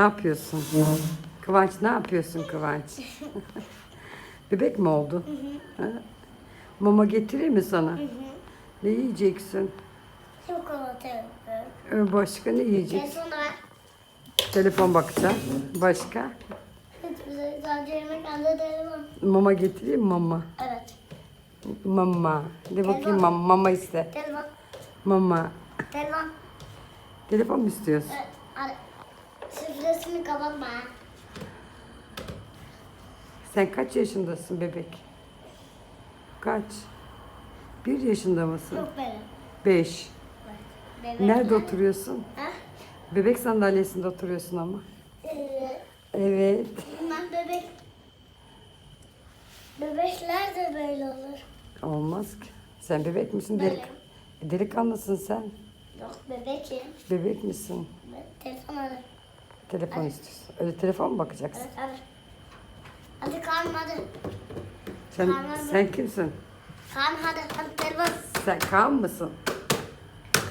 Ne yapıyorsun? Kıvanç ne yapıyorsun Kıvanç? Bebek mi oldu? Ha? Mama getireyim mi sana? Ne yiyeceksin? Çikolata yapıyorum. Ee, Başka ne yiyeceksin? En sonra. Telefon bakacağım. Başka? Sadece yemek. Mama getireyim mi mama. Evet. Mama. De bakayım mama, mama iste. Telefon. Mama. Telefon. Telefon mu istiyorsun? Evet. Hadi. Şifresini kapatma. Sen kaç yaşındasın bebek? Kaç? Bir yaşında mısın? Yok benim. Beş. Bebek. Nerede oturuyorsun? Ha? Bebek sandalyesinde oturuyorsun ama. Ee, Evet. bunlar bebek. Bebekler de böyle olur. Olmaz ki. Sen bebek misin? Delik. Delikanlısın sen. Yok bebekim. Bebek misin? Telefon hadi. Telefon istiyorsun. Öyle telefon mu bakacaksın? Evet hadi. Hadi Kaan hadi. Sen, Tamam. sen kimsin? Kaan hadi. Hadi telefon. Sen Kaan mısın?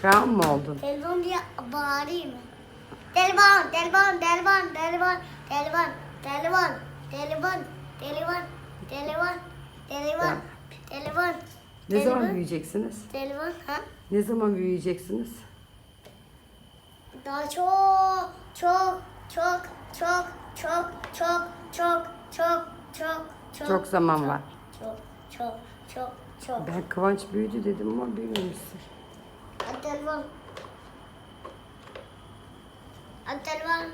Kaan mı oldun? Telefon diye bağırayım? Telefon, telefon, telefon, telefon, telefon, telefon, telefon, telefon, telefon, telefon, telefon. Ne zaman büyüyeceksiniz? Telefon, ha? Ne zaman büyüyeceksiniz? Daha çok, çok, çok, çok, çok, çok, çok, çok, çok, çok. Çok zaman var. Çok, çok, çok, çok. Ben Kıvanç büyüdü dedim ama büyümemişsin. Hadi telefon. Hadi telefon.